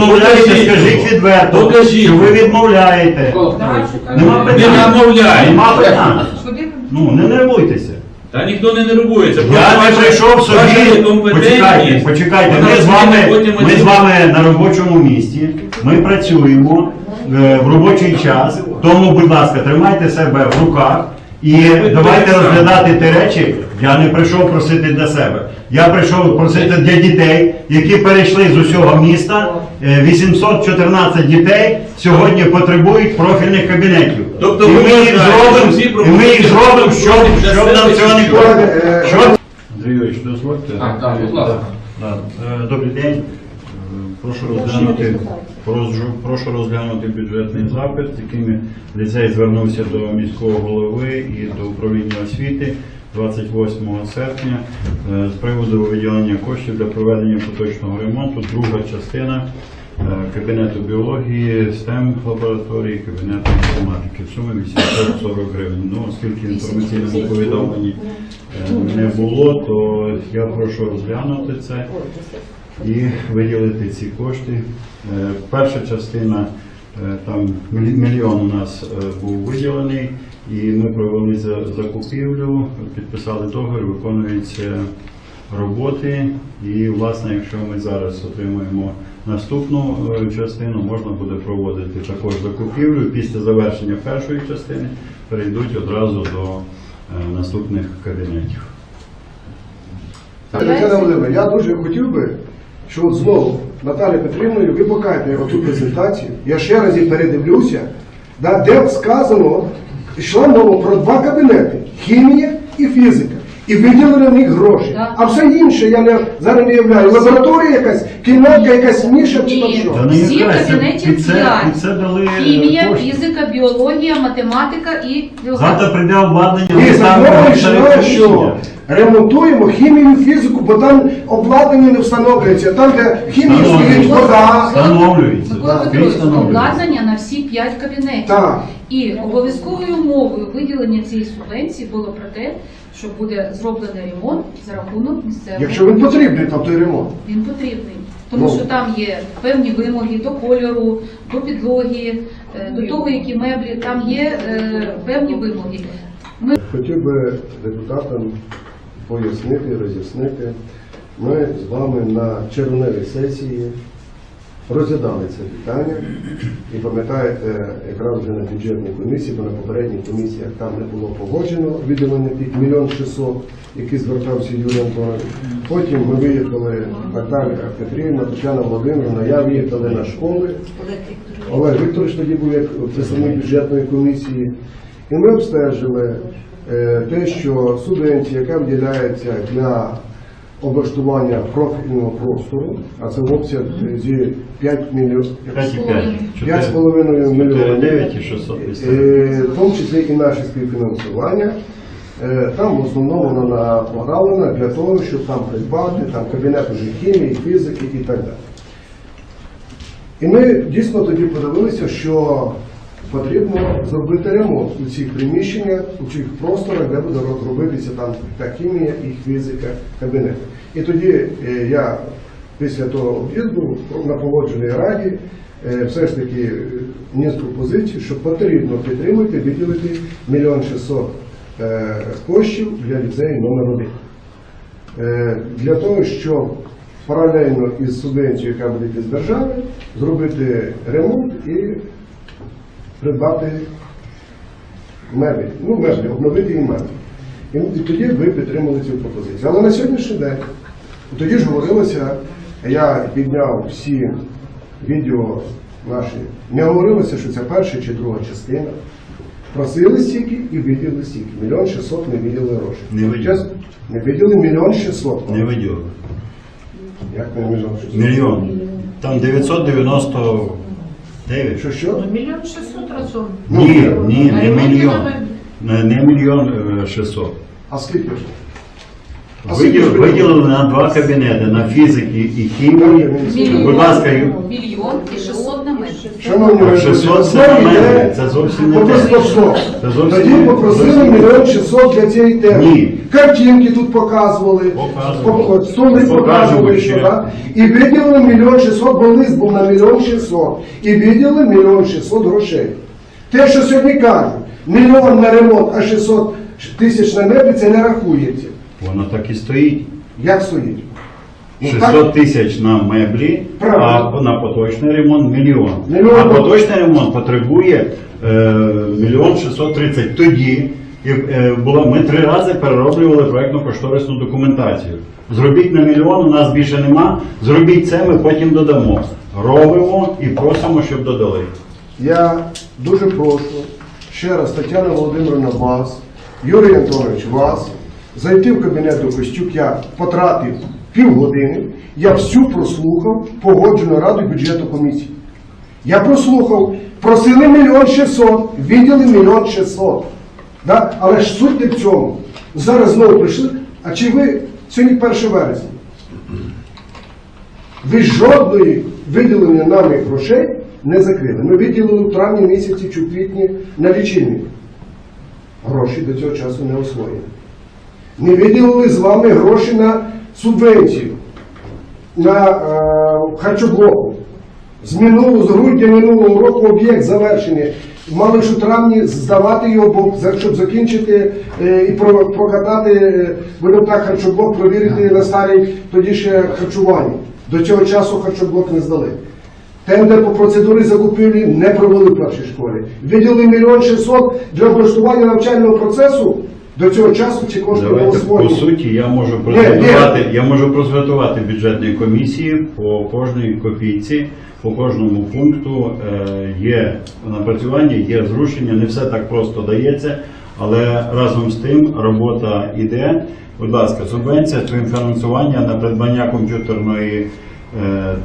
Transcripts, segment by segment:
відмовляєте, скажіть відверто, Покажіть. що ви відмовляєте. Нема Не питань. намовляємо. Нема питань. Ну, не нервуйтеся. Та ніхто не нервується. Я не прийшов собі. Почекайте, почекайте. Ми з вами, ми з вами на робочому місці. Ми працюємо е, в робочий час. Тому, будь ласка, тримайте себе в руках і давайте розглядати ті речі. Я не прийшов просити для себе. Я прийшов просити для дітей, які перейшли з усього міста. Е, 814 дітей сьогодні потребують профільних кабінетів. Тобто і ми їх зробимо, і ми їх зробимо, щоб, щоб нам цього чи що? ніколи. Е, Що? Андрій дозвольте. Е, Добрий день. Прошу розглянути, прошу- розглянути бюджетний запит, з яким ліцей звернувся до міського голови і до управління освіти 28 серпня е, з приводу виділення коштів для проведення поточного ремонту. Друга частина е, кабінету біології, STEM лабораторії, кабінету інформатики. В сумі 840 гривень. Ну, оскільки інформаційному повідомленні е, не було, то я прошу розглянути це і виділити ці кошти. Е, Перша частина, е, там мільйон у нас е, був виділений, і ми провели закупівлю, підписали договір, виконуються роботи. І, власне, якщо ми зараз отримаємо наступну частину, можна буде проводити також закупівлю. Після завершення першої частини перейдуть одразу до наступних кабінетів. Я дуже хотів би, що от знову Наталя Петрівною ви покажете оту презентацію. Я ще раз її передивлюся, да, де сказано, йшла мова про два кабінети хімія і фізика. І виділили в них гроші. Так. А все інше я не зараз не являю. Лабораторія якась, кімнатка якась ніша чи там Ні. що. Та не Всі якраз, це кабінетів під це, п'ять. під це дали е, Хімія, кошти. фізика, біологія, математика і Завтра біологія. прийде обладнання. Ні, ми комісію. що ремонтуємо хімію, фізику, бо там обладнання не встановлюється. Там, де хімія стоїть вода. Встановлюється. Микола Так, Петрович, встановлюється. обладнання на всі п'ять кабінетів. Так. І обов'язковою умовою виділення цієї субвенції було про те, що буде зроблений ремонт за рахунок місцевого. Якщо він потрібний, там той ремонт. Він потрібний. Тому Ну. що там є певні вимоги до кольору, до підлоги, е, до того, які меблі, там є е, певні вимоги. Ми Хотів би депутатам пояснити, роз'яснити. Ми з вами на червневій сесії розглядали це питання. І пам'ятаєте, якраз вже на бюджетній комісії, бо на попередніх комісіях там не було погоджено виділення тих мільйон шістсот, які звертався Юрій Антонович. Потім ми виїхали, Наталя Петрівна, Тетяна Володимирівна, я виїхали на школи. Олег Вікторович тоді був як представник бюджетної комісії. І ми обстежили те, що субвенція, яка виділяється для облаштування профільного простору, а це в обсязі 5 мільйонів. 5,5. 5,5 мільйонів. 9 і 650. Е, в тому числі і наше співфінансування. Е, Там в основному воно направлено для того, щоб там придбати там кабінет уже хімії, фізики і так далі. І ми дійсно тоді подивилися, що потрібно зробити ремонт у цих приміщеннях, у цих просторах, де буде робитися там та хімія і фізика кабінет. І тоді е, я після того об'їзду на погодженій раді е, все ж таки е, вніс пропозицію, що потрібно підтримати, виділити мільйон шістсот е, коштів для ліцею номер 1 Е, для того, щоб паралельно із субвенцією, яка буде з держави, зробити ремонт і придбати меблі. Ну, меблі, обновити і меблі. І, тоді ви підтримали цю пропозицію. Але на сьогоднішній день, тоді ж говорилося, я підняв всі відео наші, не говорилося, що це перша чи друга частина. Просили стільки і виділили стільки. Мільйон шістсот не виділили гроші. Не виділили. Не виділили мільйон шістсот. Не виділили. Як не мільйон шістсот? Мільйон. Там 999. Що що? мільйон шістсот разом. Ні, ні, не мільйон. Не, не мільйон шістсот. А скільки ж? А Виділ- виділили на два кабінети на фізики і хімії. Будь ласка, мільйон і 600 на метр. Шановні, А 600 це знову на йде- це зовсім не те. стоп. Це зовсім Тоді не- попросили зовсім не мільйон 600 для цієї теми. Ні. Картинки тут показували, Показували. По- столи показували, ще. що, да? і виділили мільйон 600, бо лист був на мільйон 600. І виділили мільйон 600 грошей. Те, що сьогодні кажуть, мільйон на ремонт, а 600 тисяч на меблі, це не рахується. Воно так і стоїть. Як стоїть? Ну, 600 тисяч на меблі, Правильно. а на поточний ремонт мільйон. Мільйон. А поточний ремонт потребує е, мільйон 630. Тоді і, е, було, ми три рази перероблювали проєктно-кошторисну документацію. Зробіть на мільйон, у нас більше нема. Зробіть це, ми потім додамо. Робимо і просимо, щоб додали. Я дуже прошу ще раз Тетяна Володимирівна вас, Юрій Антонович вас, зайти в кабінет до Костюк. Я потратив півгодини, я всю прослухав погоджену раду бюджету комісії. Я прослухав, просили мільйон шістсот, відділи мільйон шістсот. Да? Але ж суть не в цьому. Зараз знову прийшли. А чи ви сьогодні 1 вересня? Ви жодної виділення нами грошей не закрили. Ми виділили в травні місяці чи в квітні на лічильник. Гроші до цього часу не освоєні. Ми виділили з вами гроші на субвенцію, на е, харчоблоку. З минулого, з грудня минулого року об'єкт завершений. Мали ж у травні здавати його, щоб закінчити е, і про- прокатати е, так, харчоблок, провірити на старій тоді ще харчування. До цього часу харчоблок не здали. Тендер по процедурі закупівлі не провели в першій школі. Виділили мільйон шістсот для облаштування навчального процесу. До цього часу ці кошти не Давайте по освоєні. суті, я можу прозвітувати, я можу прозвітувати бюджетній комісії по кожній копійці, по кожному пункту е, є напрацювання, є зрушення, не все так просто дається, але разом з тим робота іде. Будь ласка, субвенція фінансування на придбання комп'ютерної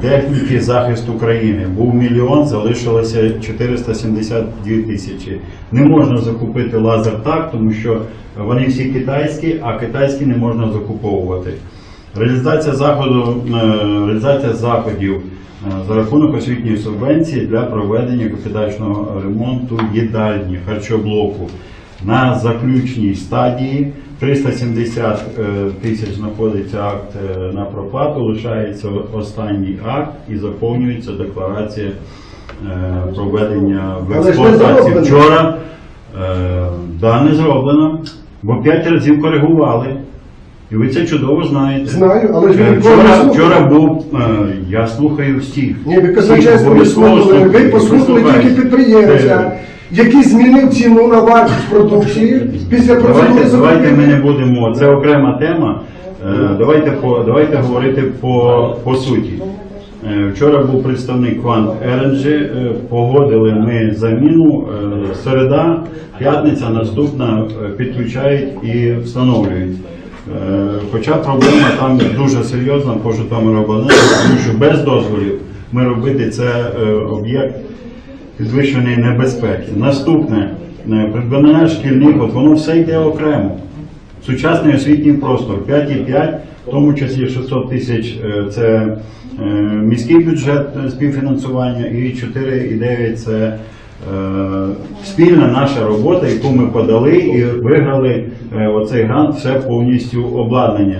техніки захист України. Був мільйон, залишилося 472 тисячі. Не можна закупити лазер так, тому що вони всі китайські, а китайські не можна закуповувати. Реалізація заходу, е, реалізація заходів е, за рахунок освітньої субвенції для проведення капітального ремонту їдальні харчоблоку на заключній стадії 370 е, тисяч знаходиться акт е, на проплату, лишається останній акт і заповнюється декларація е, проведення в експлуатації. Вчора да, не зроблено, бо п'ять разів коригували. І ви це чудово знаєте. Знаю, але ж вчора, вчора був, я слухаю всіх. Ні, ви слухали, ви послухали тільки підприємця, який змінив ціну на вартість продукції після процедури Давайте, давайте ми закупівлі. не будемо, це окрема тема. Е, Давайте, по, давайте говорити по, по суті. Е, Вчора був представник Quant Energy, е, погодили ми заміну. е, Середа, п'ятниця наступна е, підключають і встановлюють. Е, Хоча проблема там дуже серйозна по Житомиробленерго, тому що без дозволів ми робити це е, об'єкт підвищеної небезпеки. Наступне е, придбання шкільних, от воно все йде окремо. Сучасний освітній простор 5,5, в тому числі 600 тисяч е, це е, міський бюджет співфінансування і 4,9 це спільна наша робота, яку ми подали і виграли оцей грант, все повністю обладнання.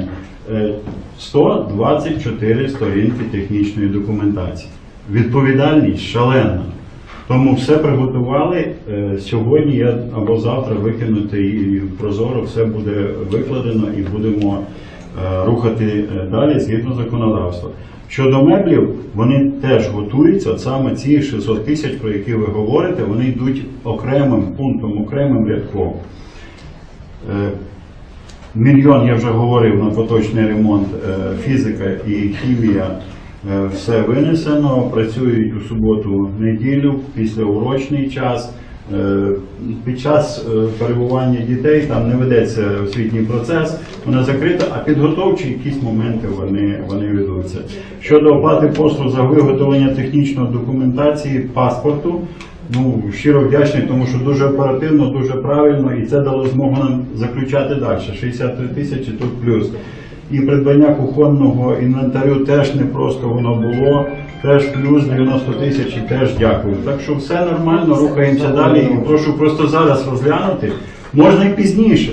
Е, 124 сторінки технічної документації. Відповідальність шалена. Тому все приготували. Е, Сьогодні я або завтра викинути і прозоро все буде викладено і будемо е, рухати е, далі згідно законодавства. Щодо меблів, вони теж готуються. От саме ці 600 тисяч, про які ви говорите, вони йдуть окремим пунктом, окремим рядком. Мільйон я вже говорив на поточний ремонт фізика і хімія. Е, Все винесено, працюють у суботу, неділю, післяурочний час. Е, Під час е, перебування дітей там не ведеться освітній процес, вона закрита, а підготовчі якісь моменти вони, вони ведуться. Щодо оплати послуг за виготовлення технічної документації паспорту, ну щиро вдячний, тому що дуже оперативно, дуже правильно, і це дало змогу нам заключати далі. 63 тисячі тут плюс. І придбання кухонного інвентарю теж не просто воно було. Теж плюс 90 тисяч і теж дякую. Так що все нормально, рухаємося далі. І прошу просто зараз розглянути. Можна і пізніше.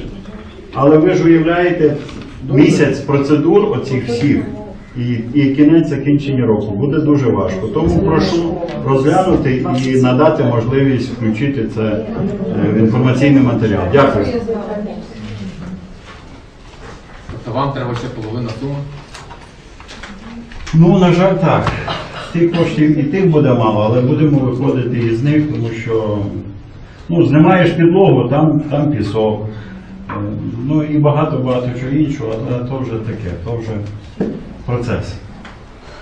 Але ви ж уявляєте місяць процедур оцих всіх і, і кінець закінчення року. Буде дуже важко. Тому прошу розглянути і надати можливість включити це е, в інформаційний матеріал. Дякую. Вам треба ще половина суми? Ну, на жаль, так. Тих коштів і тих буде мало, але будемо виходити із них, тому що ну, знімаєш підлогу, там, там пісок. Е, Ну і багато-багато чого іншого, але то вже таке, то вже процес.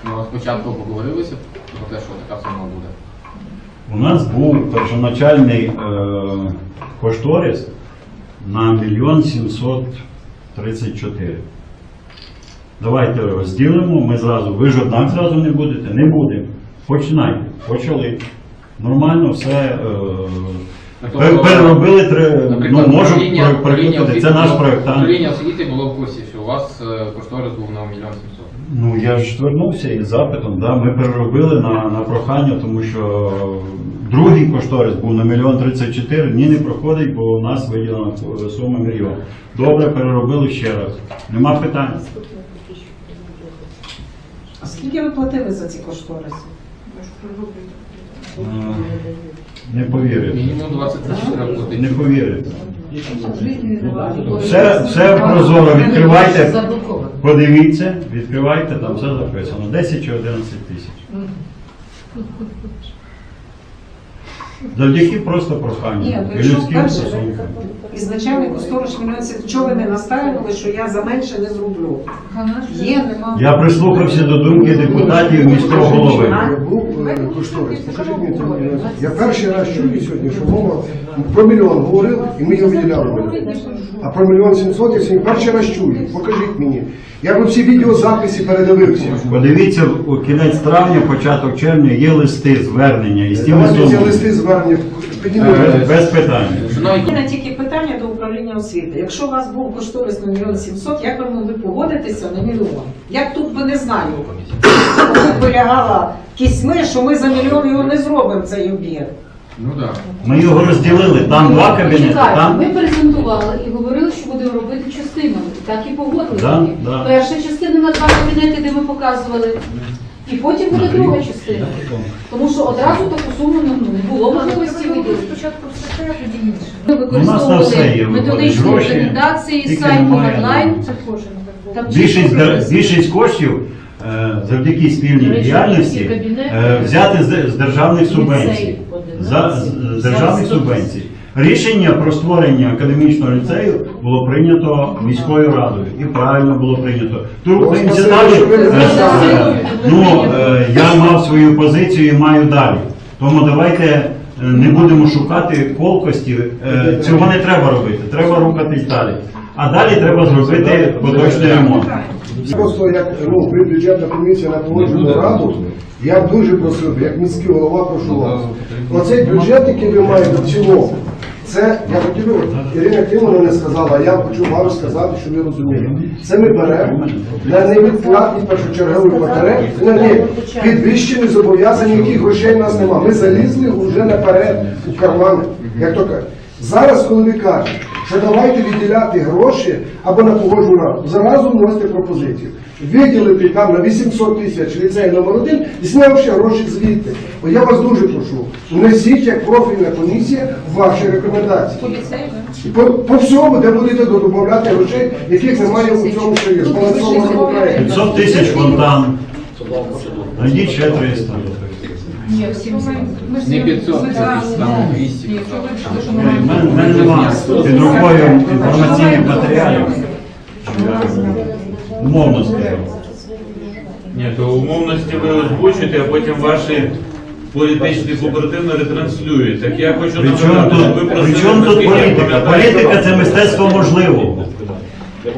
Ну, а спочатку поговорилися про те, що така сума буде. У нас був першоначальний е, кошторис на мільйон сімсот тридцять чотири. Давайте розділимо, ми зразу, ви ж однак зразу не будете, не будемо. Починайте, почали. Нормально все е, пер- переробили, три, ну можу перекрутити, це наш проєктант. Управління освіти було в курсі, що у вас е, кошторис був на мільйон сімсот. Ну я ж звернувся із запитом, да, ми переробили на, на прохання, тому що другий кошторис був на мільйон тридцять чотири, ні, не проходить, бо у нас виділена сума мільйон. Добре, переробили ще раз. Нема питань. А скільки ви платили за ці кошториси? Не повірите. Мінімум 20 тисяч треба платити. Не повірите. Все, все прозоро, відкривайте, подивіться, відкривайте, там все записано. 10 чи 11 тисяч. Завдяки просто проханню ну і якщо людським вперше стосункам. ізначальний кошторис мільйонів, чого ви не настаивали, що я за менше не зроблю? Є, нема. Я прислухався до думки депутатів міського голови. Був е, кошторис, покажіть мені цей мільйон. Я перший раз чую сьогодні, що мова про мільйон говорив, і ми його виділяли. мільйон. А про мільйон сімсот я сьогодні перший раз чую. Покажіть мені. Я би всі відеозаписи передивився. Подивіться, у кінець травня, початок червня є листи звернення і з тими Давайте ці сумами. листи звернення Без, піднімемо. без питань. Шановні тільки питання до управління освіти. Якщо у вас був кошторис на мільйон сімсот, як ви могли погодитися на мільйон? Я тут би не знаю. Тут би лягала кісьми, що ми за мільйон його не зробимо цей об'єкт. Ну так. Ми його розділили. Там два кабінети, Почекайте, там Ми презентували і говорили, що будемо робити частинами. Так і погодили. Да, да. Перша частина на два кабінети, де ми показували. І потім буде друга частина. Тому що одразу таку суму ну, не було можливості виділити. Спочатку все те, тоді інше. Ми Ну, використовували методичні рекомендації, сайт онлайн. Це було. Там більшість, більшість коштів е, завдяки спільній діяльності е, взяти з, державних субвенцій. За, з державних субвенцій. Рішення про створення академічного ліцею було прийнято міською радою. І правильно було прийнято. Ви не Е. Ну, е, я мав свою позицію і маю далі. Тому давайте е, не будемо шукати колкості. Цього не треба робити. Треба рухатись далі. А далі треба зробити поточний ремонт. Просто як ну, бюджетна комісія на погоджену раду, я дуже просив, як міський голова, прошу вас. Оцей бюджет, який ви маєте в цілому, це я хотів, би, Ірина Кимовна не сказала, а я хочу вам сказати, що ви розуміли. Це ми беремо на невідкладні першочергові потреби, на ні, підвищені зобов'язання, яких грошей в нас немає. Ми залізли вже наперед у кармани, як то кажуть. Зараз, коли ви кажете, що давайте відділяти гроші або на погоджу раду, зразу вносите пропозицію. Виділити там на 800 тисяч ліцей номер один, знявши гроші звідти. Бо я вас дуже прошу, внесіть як профільна комісія ваші рекомендації. І По, по всьому, де будете додавати грошей, яких немає у цьому союзі, проєкті. 500 тисяч фонтан. Найдіть ще 300. Ні, всім Не 500, це там 200 казали. У мене- в мене нема під рукою інформаційних матеріалів. Умовно скажу. Ні, то умовності ви озвучуєте, а потім ваші політичні кооперативно ретранслюють. Так я хочу нагадати, що ви тут, просили, причому тут наскільки я політика? пам'ятаю, Політика це мистецтво можливого.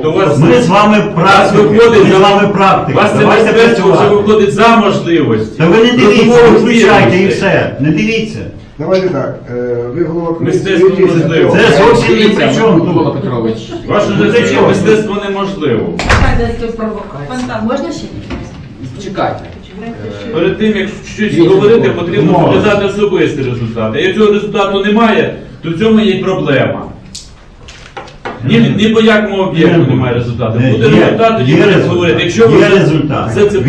то у вас Ми з вами практики, виходить ми з вами практики. Вас це Давайте мистецтво вже працювати. виходить за можливості. Та ви не дивіться, ви включайте і все. Не дивіться. Давайте так, е, ви голова комісії. Мистецтво слідкуйте можливо. Це зовсім ні при чому тут. Петрович. Ваше життя мистецтво неможливо. Можна ще? Чекайте. Перед тим, як щось говорити, потрібно показати особисті результати. Якщо цього результату немає, то в цьому є проблема. Ні, ні по якому об'єкту немає результату. Буде результат, тоді говорити. Якщо ви Є результат. це